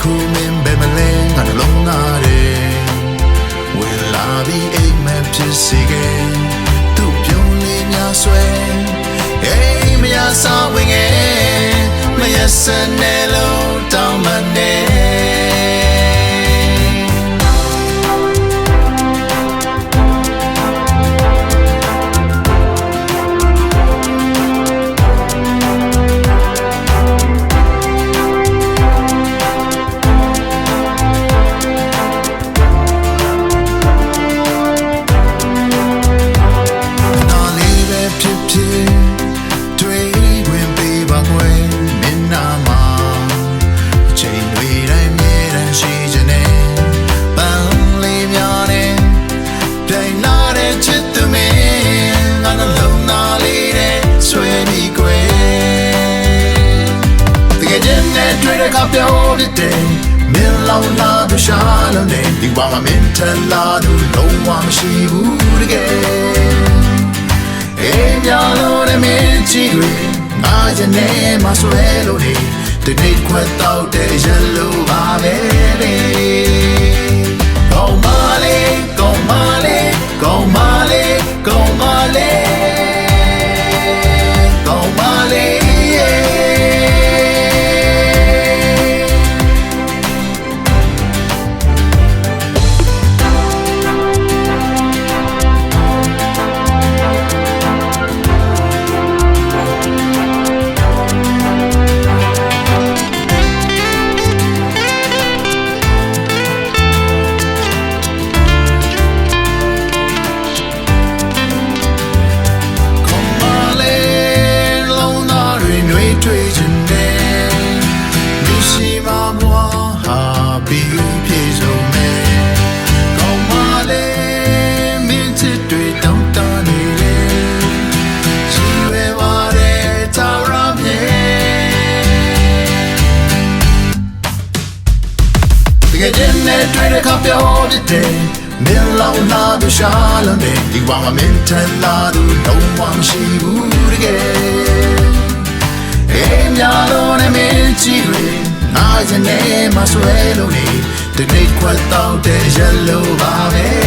ခုမင်းဘယ်မလဲငါနှလုံးသားတယ်ဝေလာပြီးအိမ်မက်ဖြစ်စေခဲ့သူပြုံးလေးများဆွဲအိမ်မရစားဝင်ငယ်မရစနေလို့တောင်းမနေ နဲ့တွေ့တဲ့ကပြောပြတဲ့မင်းလောင်လာသူရှာလုံးနဲ့ဒီဘာမှမင်းထလာသူလုံးဝမရှိဘူးတကယ်အေးမြောင်လို့တဲ့မင်းကြီးတွေငါရနေမဆွဲလို့နေဒီနေ့ခွက်တော့တဲ့ရလို့ပါပဲ တကယ်ချင်းနဲ့တွေ့တဲ့ခါပြောပြတဲ့မင်းလောင်လာသူရှာလုံးတဲ့ဒီဝါမမင်းထန်လာသူလုံးဝမရှိဘူးတကယ်အေးများလို့နဲ့မင်းကြည့်တွေငါရနေမဆွဲလို့နေဒီနေ့ခွက်တော့တဲ့ရလို့ပါပဲ